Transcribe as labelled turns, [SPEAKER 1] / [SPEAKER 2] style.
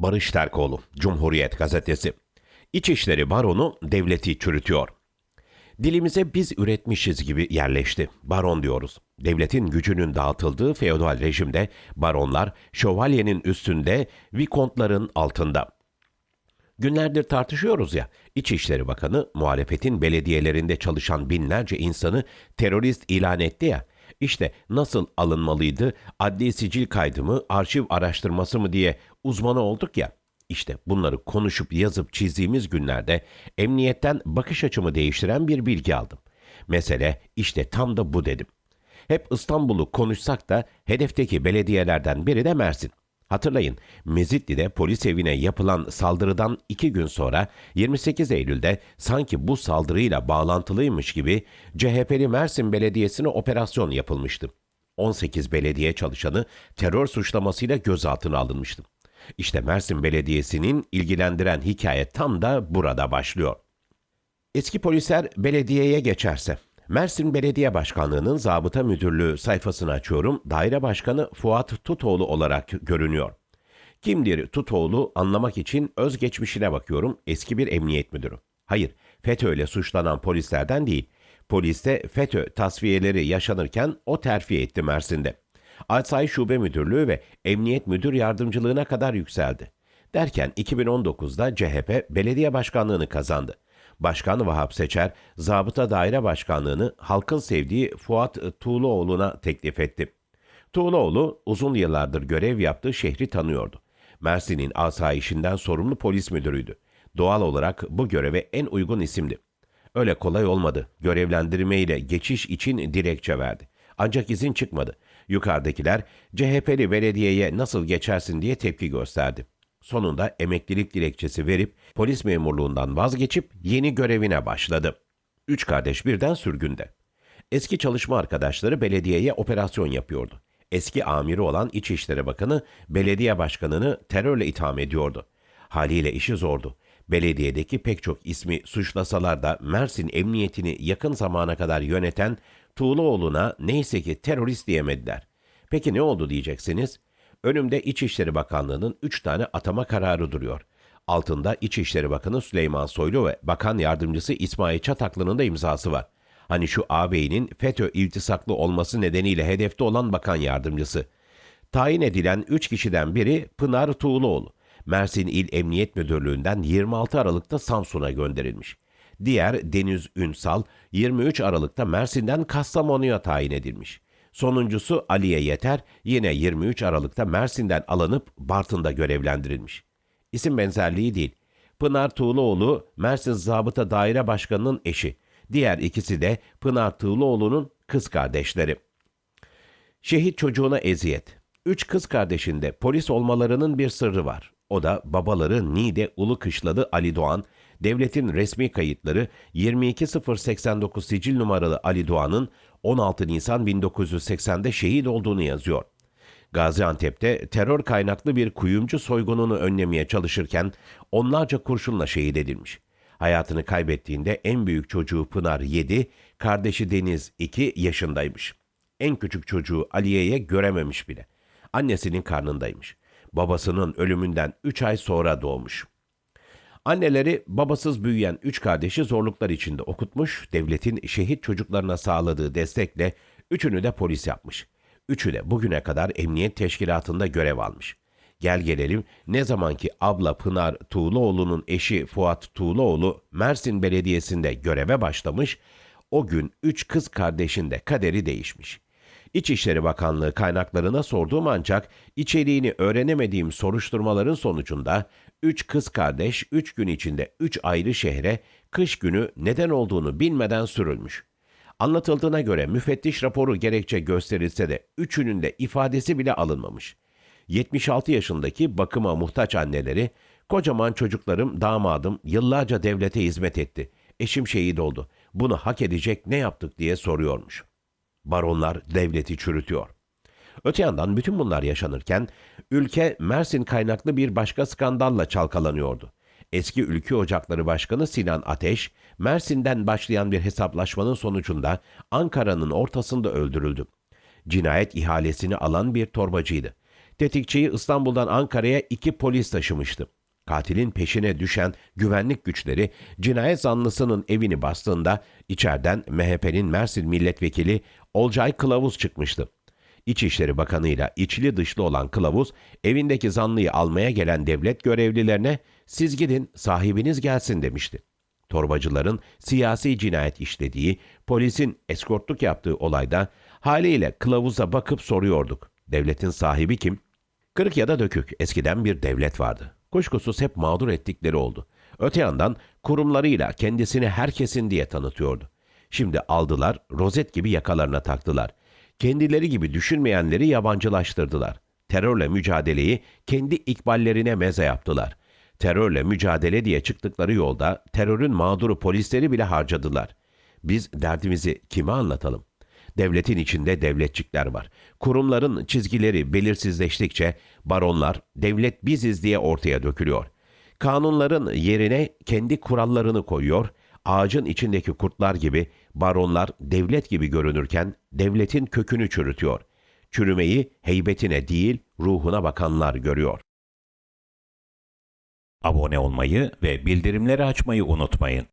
[SPEAKER 1] Barış Terkoğlu, Cumhuriyet Gazetesi. İçişleri Baronu devleti çürütüyor. Dilimize biz üretmişiz gibi yerleşti. Baron diyoruz. Devletin gücünün dağıtıldığı feodal rejimde baronlar şövalyenin üstünde, vikontların altında. Günlerdir tartışıyoruz ya. İçişleri Bakanı muhalefetin belediyelerinde çalışan binlerce insanı terörist ilan etti ya. İşte nasıl alınmalıydı, adli sicil kaydı mı, arşiv araştırması mı diye uzmanı olduk ya. İşte bunları konuşup yazıp çizdiğimiz günlerde emniyetten bakış açımı değiştiren bir bilgi aldım. Mesele işte tam da bu dedim. Hep İstanbul'u konuşsak da hedefteki belediyelerden biri de Mersin. Hatırlayın, Mezitli'de polis evine yapılan saldırıdan iki gün sonra 28 Eylül'de sanki bu saldırıyla bağlantılıymış gibi CHP'li Mersin Belediyesi'ne operasyon yapılmıştı. 18 belediye çalışanı terör suçlamasıyla gözaltına alınmıştı. İşte Mersin Belediyesi'nin ilgilendiren hikaye tam da burada başlıyor. Eski polisler belediyeye geçerse, Mersin Belediye Başkanlığı'nın zabıta müdürlüğü sayfasını açıyorum. Daire Başkanı Fuat Tutoğlu olarak görünüyor. Kimdir Tutoğlu anlamak için özgeçmişine bakıyorum. Eski bir emniyet müdürü. Hayır, FETÖ ile suçlanan polislerden değil. Poliste FETÖ tasfiyeleri yaşanırken o terfi etti Mersin'de. Asayiş Şube Müdürlüğü ve Emniyet Müdür Yardımcılığına kadar yükseldi. Derken 2019'da CHP belediye başkanlığını kazandı. Başkan Vahap Seçer, Zabıta Daire Başkanlığını halkın sevdiği Fuat Tuğluoğlu'na teklif etti. Tuğluoğlu uzun yıllardır görev yaptığı şehri tanıyordu. Mersin'in asayişinden sorumlu polis müdürüydü. Doğal olarak bu göreve en uygun isimdi. Öyle kolay olmadı. Görevlendirmeyle geçiş için dilekçe verdi. Ancak izin çıkmadı. Yukarıdakiler CHP'li belediyeye nasıl geçersin diye tepki gösterdi. Sonunda emeklilik dilekçesi verip polis memurluğundan vazgeçip yeni görevine başladı. Üç kardeş birden sürgünde. Eski çalışma arkadaşları belediyeye operasyon yapıyordu. Eski amiri olan İçişleri Bakanı belediye başkanını terörle itham ediyordu. Haliyle işi zordu. Belediyedeki pek çok ismi suçlasalar da Mersin Emniyetini yakın zamana kadar yöneten Tuğluoğlu'na neyse ki terörist diyemediler. Peki ne oldu diyeceksiniz? Önümde İçişleri Bakanlığı'nın 3 tane atama kararı duruyor. Altında İçişleri Bakanı Süleyman Soylu ve Bakan Yardımcısı İsmail Çataklı'nın da imzası var. Hani şu ağabeyinin FETÖ iltisaklı olması nedeniyle hedefte olan bakan yardımcısı. Tayin edilen 3 kişiden biri Pınar Tuğluoğlu. Mersin İl Emniyet Müdürlüğü'nden 26 Aralık'ta Samsun'a gönderilmiş. Diğer Deniz Ünsal 23 Aralık'ta Mersin'den Kastamonu'ya tayin edilmiş. Sonuncusu Aliye Yeter yine 23 Aralık'ta Mersin'den alınıp Bartın'da görevlendirilmiş. İsim benzerliği değil. Pınar Tuğluoğlu Mersin Zabıta Daire Başkanı'nın eşi. Diğer ikisi de Pınar Tuğluoğlu'nun kız kardeşleri. Şehit çocuğuna eziyet. Üç kız kardeşinde polis olmalarının bir sırrı var. O da babaları Niğde Ulu Kışlalı Ali Doğan, devletin resmi kayıtları 22089 sicil numaralı Ali Doğan'ın 16 Nisan 1980'de şehit olduğunu yazıyor. Gaziantep'te terör kaynaklı bir kuyumcu soygununu önlemeye çalışırken onlarca kurşunla şehit edilmiş. Hayatını kaybettiğinde en büyük çocuğu Pınar 7, kardeşi Deniz 2 yaşındaymış. En küçük çocuğu Aliye'ye görememiş bile. Annesinin karnındaymış. Babasının ölümünden 3 ay sonra doğmuş. Anneleri babasız büyüyen üç kardeşi zorluklar içinde okutmuş, devletin şehit çocuklarına sağladığı destekle üçünü de polis yapmış. Üçü de bugüne kadar emniyet teşkilatında görev almış. Gel gelelim ne zamanki abla Pınar Tuğluoğlu'nun eşi Fuat Tuğluoğlu Mersin Belediyesi'nde göreve başlamış, o gün üç kız kardeşin de kaderi değişmiş. İçişleri Bakanlığı kaynaklarına sorduğum ancak içeriğini öğrenemediğim soruşturmaların sonucunda üç kız kardeş üç gün içinde üç ayrı şehre kış günü neden olduğunu bilmeden sürülmüş. Anlatıldığına göre müfettiş raporu gerekçe gösterilse de üçünün de ifadesi bile alınmamış. 76 yaşındaki bakıma muhtaç anneleri, kocaman çocuklarım, damadım yıllarca devlete hizmet etti. Eşim şehit oldu. Bunu hak edecek ne yaptık diye soruyormuş. Baronlar devleti çürütüyor. Öte yandan bütün bunlar yaşanırken ülke Mersin kaynaklı bir başka skandalla çalkalanıyordu. Eski Ülke Ocakları Başkanı Sinan Ateş, Mersin'den başlayan bir hesaplaşmanın sonucunda Ankara'nın ortasında öldürüldü. Cinayet ihalesini alan bir torbacıydı. Tetikçiyi İstanbul'dan Ankara'ya iki polis taşımıştı. Katilin peşine düşen güvenlik güçleri cinayet zanlısının evini bastığında içeriden MHP'nin Mersin milletvekili Olcay Kılavuz çıkmıştı. İçişleri Bakanı ile içli dışlı olan Kılavuz evindeki zanlıyı almaya gelen devlet görevlilerine siz gidin sahibiniz gelsin demişti. Torbacıların siyasi cinayet işlediği, polisin eskortluk yaptığı olayda haliyle kılavuza bakıp soruyorduk. Devletin sahibi kim? Kırık ya da dökük eskiden bir devlet vardı. Kuşkusuz hep mağdur ettikleri oldu. Öte yandan kurumlarıyla kendisini herkesin diye tanıtıyordu. Şimdi aldılar, rozet gibi yakalarına taktılar. Kendileri gibi düşünmeyenleri yabancılaştırdılar. Terörle mücadeleyi kendi ikballerine meze yaptılar. Terörle mücadele diye çıktıkları yolda terörün mağduru polisleri bile harcadılar. Biz derdimizi kime anlatalım? Devletin içinde devletçikler var. Kurumların çizgileri belirsizleştikçe baronlar devlet biziz diye ortaya dökülüyor. Kanunların yerine kendi kurallarını koyuyor. Ağacın içindeki kurtlar gibi baronlar devlet gibi görünürken devletin kökünü çürütüyor. Çürümeyi heybetine değil ruhuna bakanlar görüyor.
[SPEAKER 2] Abone olmayı ve bildirimleri açmayı unutmayın.